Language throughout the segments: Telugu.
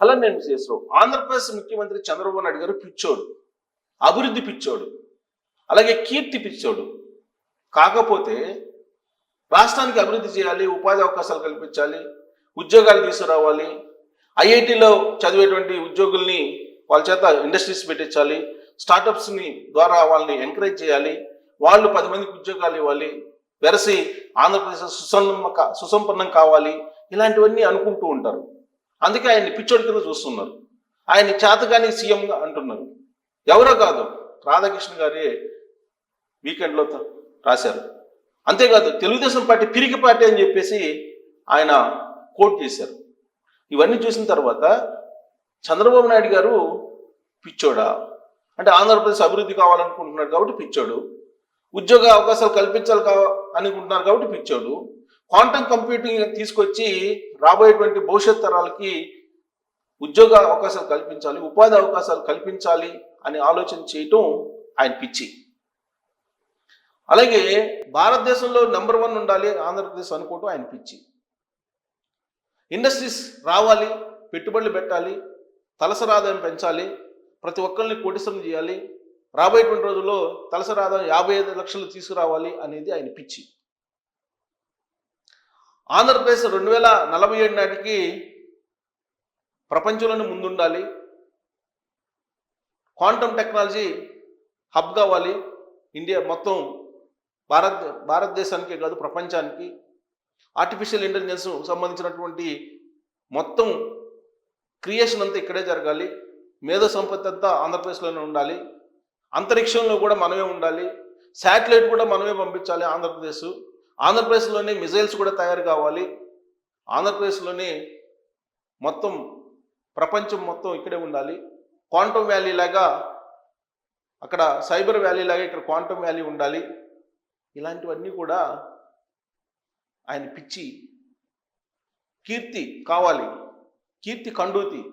అలా నేను చేసావు ఆంధ్రప్రదేశ్ ముఖ్యమంత్రి చంద్రబాబు నాయుడు గారు పిచ్చోడు. అభివృద్ధి పిచ్చోడు. అలాగే కీర్తి పిచ్చోడు. కాకపోతే రాష్ట్రానికి అభివృద్ధి చేయాలి ఉపాధి అవకాశాలు కల్పించాలి ఉద్యోగాలు తీసుకురావాలి ఐఐటిలో చదివేటువంటి ఉద్యోగుల్ని వాళ్ళ చేత ఇండస్ట్రీస్ పెట్టించాలి స్టార్టప్స్ని ద్వారా వాళ్ళని ఎంకరేజ్ చేయాలి వాళ్ళు పది మందికి ఉద్యోగాలు ఇవ్వాలి వెరసి ఆంధ్రప్రదేశ్ సుసన్నమ్మ సుసంపన్నం కావాలి ఇలాంటివన్నీ అనుకుంటూ ఉంటారు. అందుకే ఆయన్ని పిచ్చోడి కింద చూస్తున్నారు. ఆయన చేతగాని సీఎంగా అంటున్నారు. ఎవరో కాదు రాధాకృష్ణ గారే వీకెండ్లో రాశారు. అంతేకాదు తెలుగుదేశం పార్టీ పిరికి పార్టీ అని చెప్పేసి ఆయన కోట్ చేశారు. ఇవన్నీ చూసిన తర్వాత చంద్రబాబు నాయుడు గారు పిచ్చోడా? అంటే ఆంధ్రప్రదేశ్ అభివృద్ధి కావాలనుకుంటున్నాడు కాబట్టి పిచ్చోడు. ఉద్యోగ అవకాశాలు కల్పించాలి కా అనుకుంటున్నారు కాబట్టి పిచ్చోడు. క్వాంటమ్ కంప్యూటింగ్ తీసుకొచ్చి రాబోయేటువంటి భవిష్యత్ తరాలకి ఉద్యోగ అవకాశాలు కల్పించాలి ఉపాధి అవకాశాలు కల్పించాలి అని ఆలోచన చేయటం ఆయన పిచ్చి. అలాగే భారతదేశంలో నెంబర్ వన్ ఉండాలి ఆంధ్రప్రదేశ్ అనుకోవటం ఆయన పిచ్చి. ఇండస్ట్రీస్ రావాలి పెట్టుబడులు పెట్టాలి తలసరి ఆదాయం పెంచాలి ప్రతి ఒక్కరిని కోటిశ్రమ చేయాలి రాబోయేటువంటి రోజుల్లో తలసరి ఆదాయం యాభై ఐదు లక్షలు తీసుకురావాలి అనేది ఆయన పిచ్చి. ఆంధ్రప్రదేశ్ రెండు వేల నలభై ఏడు నాటికి ప్రపంచంలోనే ముందుండాలి. క్వాంటమ్ టెక్నాలజీ హబ్ కావాలి. ఇండియా మొత్తం భారత్ భారతదేశానికే కాదు ప్రపంచానికి. ఆర్టిఫిషియల్ ఇంటెలిజెన్స్ సంబంధించినటువంటి మొత్తం క్రియేషన్ అంతా ఇక్కడే జరగాలి. మేధో సంపత్తి అంతా ఆంధ్రప్రదేశ్లోనే ఉండాలి. అంతరిక్షంలో కూడా మనమే ఉండాలి. శాటిలైట్ కూడా మనమే పంపించాలి ఆంధ్రప్రదేశ్. ఆంధ్రప్రదేశ్లోనే మిజైల్స్ కూడా తయారు కావాలి. ఆంధ్రప్రదేశ్లోనే మొత్తం ప్రపంచం మొత్తం ఇక్కడే ఉండాలి. క్వాంటమ్ వ్యాలీ లాగా అక్కడ సైబర్ వ్యాలీ లాగా ఇక్కడ క్వాంటమ్ వ్యాలీ ఉండాలి. ఇలాంటివన్నీ కూడా ఆయన పిచ్చి కీర్తి కావాలి. కీర్తి కండూతి.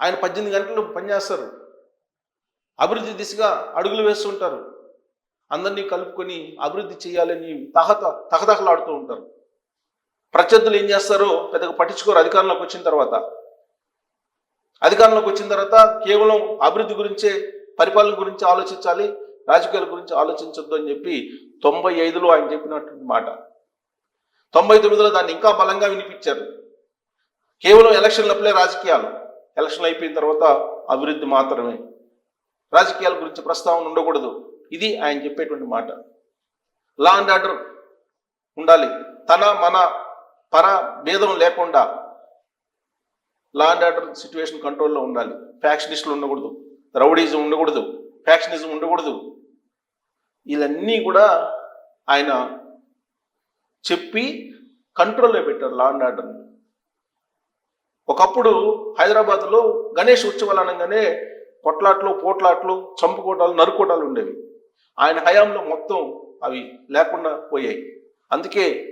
ఆయన పద్దెనిమిది గంటలు పనిచేస్తారు. అభివృద్ధి దిశగా అడుగులు వేస్తుంటారు. అందరినీ కలుపుకొని అభివృద్ధి చేయాలని తహత తహతహలాడుతూ ఉంటారు. ప్రత్యర్థులు ఏం చేస్తారో పెద్దగా పట్టించుకోరు అధికారంలోకి వచ్చిన తర్వాత. అధికారంలోకి వచ్చిన తర్వాత కేవలం అభివృద్ధి గురించే పరిపాలన గురించి ఆలోచించాలి రాజకీయాల గురించి ఆలోచించొద్దు అని చెప్పి తొంభై ఐదులో ఆయన చెప్పినటువంటి మాట. తొంభై తొమ్మిదిలో దాన్ని ఇంకా బలంగా వినిపించారు. కేవలం ఎలక్షన్లప్పుడే రాజకీయాలు. ఎలక్షన్ అయిపోయిన తర్వాత అభివృద్ధి మాత్రమే. రాజకీయాల గురించి ప్రస్తావన ఉండకూడదు. ఇది ఆయన చెప్పేటువంటి మాట. లా అండ్ ఆర్డర్ ఉండాలి. తన మన పర భేదం లేకుండా లా అండ్ ఆర్డర్ సిచ్యువేషన్ కంట్రోల్లో ఉండాలి. ఫ్యాక్షనిస్టులు ఉండకూడదు. రౌడీజం ఉండకూడదు. ఫ్యాక్షనిజం ఉండకూడదు. ఇవన్నీ కూడా ఆయన చెప్పి కంట్రోల్లో పెట్టారు లా అండ్ ఆర్డర్ని ఒకప్పుడు హైదరాబాద్లో గణేష్ ఉత్సవాలు అనగానే కొట్లాట్లు పోట్లాట్లు చంపుకోటాలు నరుకోటాలు ఉండేవి. ఆయన హయాంలో మొత్తం అవి లేకుండా పోయాయి. అందుకే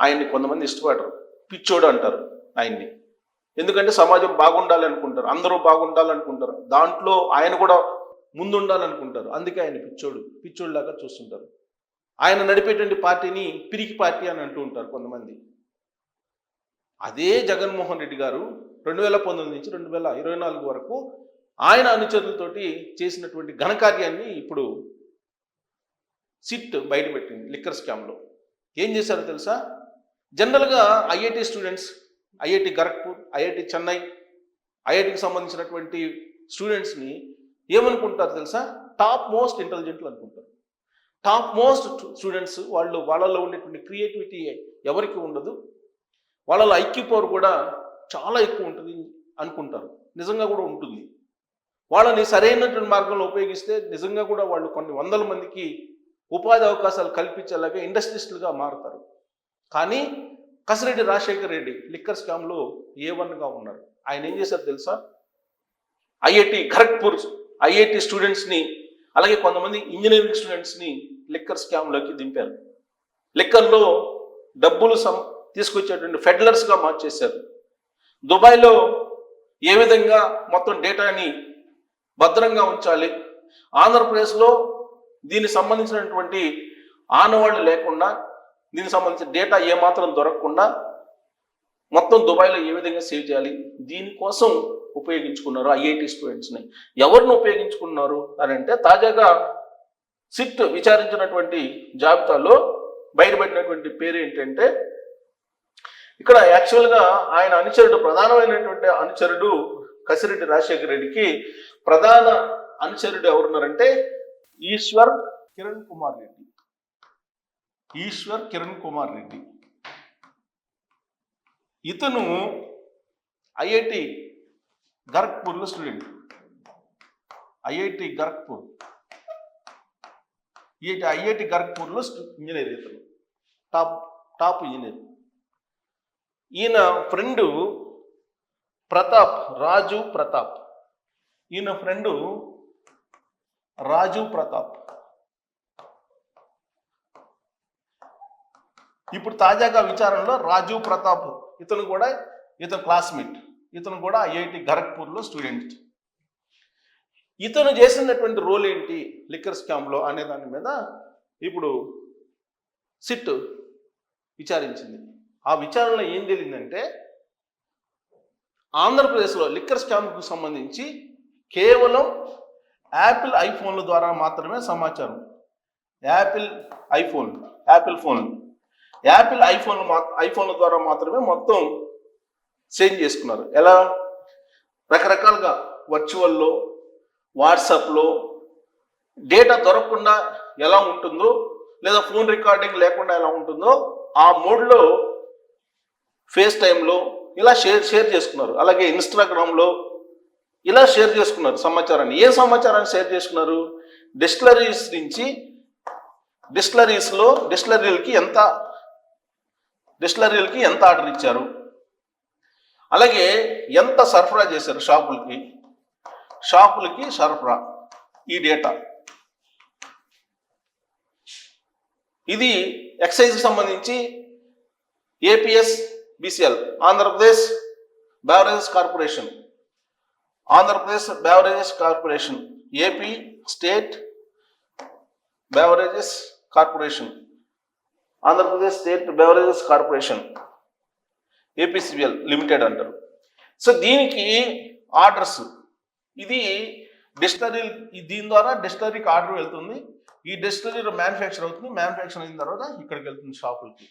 ఆయన్ని కొంతమంది ఇష్టపడరు. పిచ్చోడు అంటారు ఆయన్ని. ఎందుకంటే సమాజం బాగుండాలి అనుకుంటారు. అందరూ బాగుండాలి అనుకుంటారు. దాంట్లో ఆయన కూడా ముందుండాలనుకుంటారు అందుకే ఆయన పిచ్చోడు పిచ్చోడు లాగా చూస్తుంటారు. ఆయన నడిపేటువంటి పార్టీని పిరికి పార్టీ అని అంటూ ఉంటారు కొంతమంది. అదే జగన్మోహన్ రెడ్డి గారు రెండు వేల పంతొమ్మిది నుంచి రెండు వేల ఇరవై నాలుగు వరకు ఆయన అనుచరులతోటి చేసినటువంటి ఘనకార్యాన్ని ఇప్పుడు సిట్ బయటపెట్టింది లిక్కర్ స్కామ్లో. ఏం చేశారో తెలుసా? జనరల్గా IIT students IIT Kharagpur IIT Chennai ఐఐటికి సంబంధించినటువంటి స్టూడెంట్స్ని ఏమనుకుంటారు తెలుసా? టాప్ మోస్ట్ ఇంటెలిజెంట్లు అనుకుంటారు. టాప్ మోస్ట్ స్టూడెంట్స్ వాళ్ళు వాళ్ళలో ఉండేటువంటి క్రియేటివిటీ ఎవరికి ఉండదు. వాళ్ళలో ఐక్యూ పవర్ కూడా చాలా ఎక్కువ ఉంటుంది అనుకుంటారు. నిజంగా కూడా ఉంటుంది. వాళ్ళని సరైనటువంటి మార్గంలో ఉపయోగిస్తే నిజంగా కూడా వాళ్ళు కొన్ని వందల మందికి ఉపాధి అవకాశాలు కల్పించేలాగా ఇండస్ట్రిస్టులుగా మారుతారు. కానీ కసిరెడ్డి రాజశేఖర్ రెడ్డి లిక్కర్ స్కామ్లో ఏ వన్గా ఉన్నారు. ఆయన ఏం చేశారు తెలుసా? ఐఐటి ఖరగ్పూర్ ఐఐటి స్టూడెంట్స్ని అలాగే కొంతమంది ఇంజనీరింగ్ స్టూడెంట్స్ని లిక్కర్ స్కామ్లోకి దింపారు. లిక్కర్లో డబ్బులు సం తీసుకొచ్చేటువంటి ఫెడలర్స్గా మార్చేశారు. దుబాయ్లో ఏ విధంగా మొత్తం డేటాని భద్రంగా ఉంచాలి ఆంధ్రప్రదేశ్లో దీనికి సంబంధించినటువంటి ఆనవాళ్ళు లేకుండా దీనికి సంబంధించిన డేటా ఏమాత్రం దొరకకుండా మొత్తం దుబాయ్లో ఏ విధంగా సేవ్ చేయాలి? దీనికోసం ఉపయోగించుకున్నారు ఐఐటి స్టూడెంట్స్ని? ఎవరిని ఉపయోగించుకున్నారు అని అంటే తాజాగా సిట్ విచారించినటువంటి జాబితాలో బయటపడినటువంటి పేరు ఏంటంటే ఇక్కడ యాక్చువల్గా ఆయన అనుచరుడు ప్రధానమైనటువంటి అనుచరుడు కసిరెడ్డి రాజశేఖర రెడ్డికి ప్రధాన అనుచరుడు ఎవరున్నారంటే ఈశ్వర్ కిరణ్ కుమార్ రెడ్డి. ఈశ్వర్ కిరణ్ కుమార్ రెడ్డి. ఇతను ఐఐటి గరఖ్పూర్లో స్టూడెంట్ ఐఐటి గరఖ్పూర్. ఈ ఐఐటి గరఖ్పూర్లో ఇంజనీర్ ఇతను. టాప్ టాప్ ఇంజనీర్ ఈయన ఫ్రెండు ప్రతాప్ రాజు ప్రతాప్. ఈయన ఫ్రెండు రాజు ప్రతాప్. ఇప్పుడు తాజాగా విచారణలో రాజు ప్రతాప్ ఇతను కూడా ఇతను క్లాస్మేట్ ఇతను కూడా ఐఐటి ఖరగ్పూర్లో స్టూడెంట్ ఇతను చేసినటువంటి రోల్ ఏంటి? లిక్కర్ స్కామ్లో అనే దాని మీద ఇప్పుడు సిట్ విచారించింది. ఆ విచారణలో ఏం తెలిసిందంటే ఆంధ్రప్రదేశ్లో లిక్కర్ స్కామ్కు సంబంధించి కేవలం యాపిల్ ఐఫోన్ల ద్వారా మాత్రమే సమాచారం. Apple iPhone Apple phone Apple iPhone మా ఐఫోన్ల ద్వారా మాత్రమే మొత్తం చేంజ్ చేసుకున్నారు. ఎలా? రకరకాలుగా వర్చువల్లో వాట్సాప్లో డేటా దొరకకుండా ఎలా ఉంటుందో లేదా ఫోన్ రికార్డింగ్ లేకుండా ఎలా ఉంటుందో ఆ మోడ్లో ఫేస్ టైంలో ఇలా షేర్ షేర్ చేసుకున్నారు. అలాగే ఇన్స్టాగ్రామ్లో ఇలా షేర్ చేసుకున్నారు సమాచారాన్ని. ఏ సమాచారాన్ని షేర్ చేసుకున్నారు? డిస్టిలరీస్ నుంచి డిస్టిలరీస్లో డిస్టిలరీలకి ఎంత డిస్టిలరీలకి ఎంత ఆర్డర్ ఇచ్చారు? అలాగే ఎంత సరఫరా చేశారు షాపులకి? షాపులకి సరఫరా ఈ డేటా. ఇది ఎక్సైజ్కి సంబంధించి APS BCL Andhra Pradesh beverages corporation. Andhra Pradesh beverages corporation AP state beverages corporation Andhra Pradesh state beverages corporation APCBL limited అంటారు. సో దీనికి ఆర్డర్స్ ఇది డిస్టరీ దీని ద్వారా డిస్టనరీకి ఆర్డర్ వెళ్తుంది. ఈ డిస్టనరీ మ్యానుఫ్యాక్చర్ అవుతుంది. మ్యానుఫ్యాక్చర్ అయిన తర్వాత ఇక్కడికి వెళ్తుంది షాపులకి.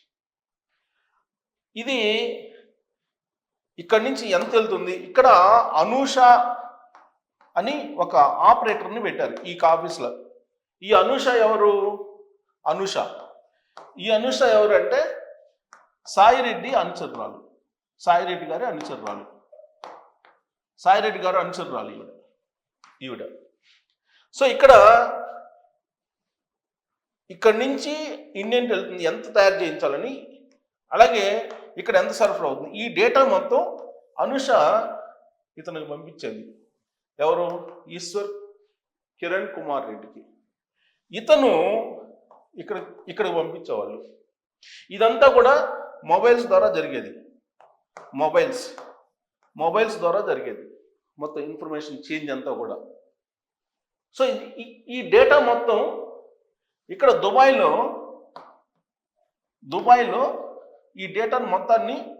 ఇది ఇక్కడి నుంచి ఎంత వెళ్తుంది? ఇక్కడ అనూష అని ఒక ఆపరేటర్ని పెట్టారు ఈ ఆఫీస్లో. ఈ అనూష ఎవరు? అనుష. ఈ అనుష ఎవరు అంటే సాయిరెడ్డి అనుచరురాలు. సాయిరెడ్డి గారి అనుచరురాలు. సాయిరెడ్డి గారు అనుచరురాలు ఈవిడ. ఈవిడ. సో ఇక్కడ ఇక్కడి నుంచి ఇండియన్ వెళ్తుంది ఎంత తయారు చేయించాలని అలాగే ఇక్కడ ఎంత సరఫరా అవుతుంది? ఈ డేటా మొత్తం అనుష ఇతనికి పంపించేది. ఎవరు? ఈశ్వర్ కిరణ్ కుమార్ రెడ్డికి. ఇతను ఇక్కడ ఇక్కడికి పంపించేవాళ్ళు. ఇదంతా కూడా మొబైల్స్ ద్వారా జరిగేది. మొబైల్స్. మొబైల్స్ ద్వారా జరిగేది. మొత్తం ఇన్ఫర్మేషన్ చేంజ్ అంతా కూడా. సో ఈ- ఈ డేటా మొత్తం ఇక్కడ దుబాయ్లో దుబాయ్లో ఈ డేటా మొత్తాన్ని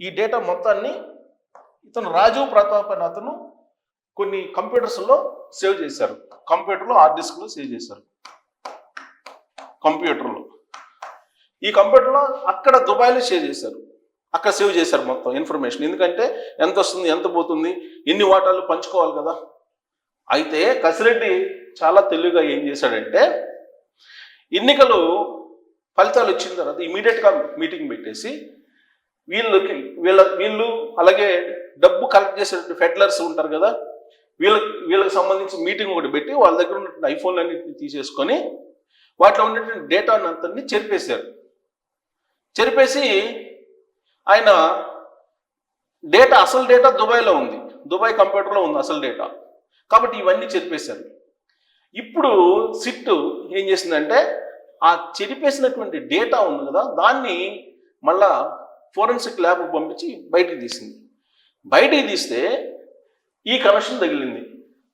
ఈ డేటా మొత్తాన్ని ఇతను రాజీవ్ ప్రతాప్ అని అతను కొన్ని కంప్యూటర్స్లో సేవ్ చేశారు. కంప్యూటర్లో హార్డ్ డిస్క్లో సేవ్ చేశారు. కంప్యూటర్లో. ఈ కంప్యూటర్లో అక్కడ దుబాయ్లో సేవ్ చేశారు. అక్కడ సేవ్ చేశారు మొత్తం ఇన్ఫర్మేషన్. ఎందుకంటే ఎంత వస్తుంది ఎంత పోతుంది ఎన్ని వాటాలు పంచుకోవాలి కదా. అయితే కసిరెడ్డి చాలా తెలివిగా ఏం చేశాడంటే ఎన్నికలు ఫలితాలు వచ్చిన తర్వాత ఇమీడియట్గా మీటింగ్ పెట్టేసి వీళ్ళకి వీళ్ళ వీళ్ళు అలాగే డబ్బు కలెక్ట్ చేసే ఫెడ్లర్స్ ఉంటారు కదా వీళ్ళకి వీళ్ళకి సంబంధించి మీటింగ్ ఒకటి పెట్టి వాళ్ళ దగ్గర ఉన్నటువంటి ఐఫోన్లన్నింటినీ తీసేసుకొని వాటిలో ఉన్నటువంటి డేటా అంతని చెరిపేశారు. చెరిపేసి ఆయన డేటా అసలు డేటా దుబాయ్లో ఉంది. దుబాయ్ కంప్యూటర్లో ఉంది అసలు డేటా కాబట్టి ఇవన్నీ చెరిపేశారు. ఇప్పుడు సిట్ ఏం చేసిందంటే ఆ చెరిపేసినటువంటి డేటా ఉంది కదా దాన్ని మళ్ళా ఫోరెన్సిక్ ల్యాబ్కి పంపించి బయటికి తీసింది. బయటికి తీస్తే ఈ కనెక్షన్ తగిలింది.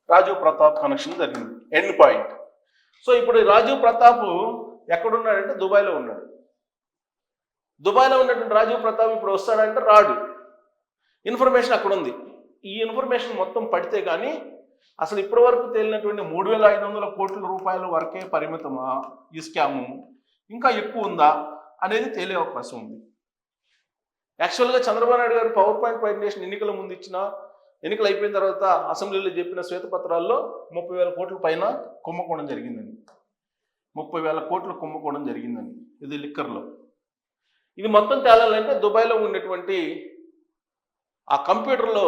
రాజీవ్ ప్రతాప్ కనెక్షన్ తగిలింది ఎండ్ పాయింట్ సో ఇప్పుడు రాజీవ్ ప్రతాప్ ఎక్కడున్నాడంటే దుబాయ్లో ఉన్నాడు. దుబాయ్లో ఉన్నటువంటి రాజీవ్ ప్రతాప్ ఇప్పుడు వస్తాడంటే రాడు. ఇన్ఫర్మేషన్ అక్కడ ఉంది ఈ ఇన్ఫర్మేషన్ మొత్తం పడితే కానీ అసలు ఇప్పటి వరకు తేలినటువంటి మూడు వేల ఐదు వందల కోట్ల రూపాయల వరకే పరిమితమా ఈ స్కాము? ఇంకా ఎక్కువ ఉందా అనేది తేలే అవకాశం ఉంది. యాక్చువల్గా చంద్రబాబు నాయుడు గారు పవర్ పాయింట్ ప్రజెంటేషన్ ఎన్నికల ముందు ఇచ్చిన ఎన్నికలు అయిపోయిన తర్వాత అసెంబ్లీలో చెప్పిన శ్వేతపత్రాల్లో ముప్పై వేల కోట్ల పైన కుంభకోణం జరిగిందని. ముప్పై వేల కోట్లు కుంభకోణం జరిగిందని. ఇది లిక్కర్లో. ఇది మొత్తం తేలాలంటే దుబాయ్లో ఉన్నటువంటి ఆ కంప్యూటర్లో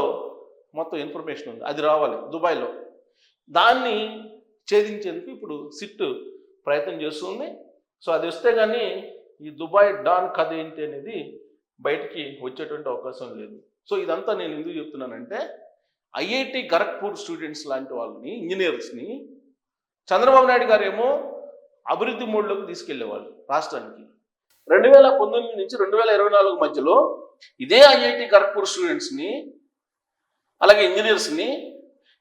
మొత్తం ఇన్ఫర్మేషన్ ఉంది. అది రావాలి దుబాయ్లో. దాన్ని ఛేదించేందుకు ఇప్పుడు సిట్ ప్రయత్నం చేస్తుంది. సో అది వస్తే కానీ ఈ దుబాయ్ డాన్ కథ ఏంటి అనేది బయటికి వచ్చేటువంటి అవకాశం లేదు. సో ఇదంతా నేను ఎందుకు చెప్తున్నానంటే ఐఐటి ఖరగ్పూర్ స్టూడెంట్స్ లాంటి వాళ్ళని ఇంజనీర్స్ని చంద్రబాబు నాయుడు గారు ఏమో అభివృద్ధి మోడ్లోకి తీసుకెళ్ళేవాళ్ళు రాష్ట్రానికి. రెండు వేల పంతొమ్మిది నుంచి రెండు వేల ఇరవై నాలుగు మధ్యలో ఇదే ఐఐటి ఖరగ్పూర్ స్టూడెంట్స్ని అలాగే ఇంజనీర్స్ని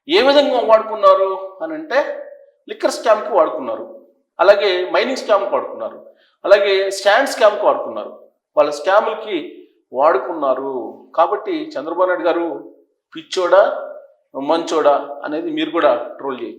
ఏ విధంగా వాడుకున్నారు అని అంటే లిక్కర్ స్కామ్కి వాడుకున్నారు. అలాగే మైనింగ్ స్కామ్కి వాడుకున్నారు. అలాగే స్టాండ్ స్కామ్కి వాడుకున్నారు. వాళ్ళ స్కాములకి వాడుకున్నారు. కాబట్టి చంద్రబాబు నాయుడు గారు పిచ్చోడా మంచోడా అనేది మీరు కూడా ట్రోల్ చేయొచ్చు.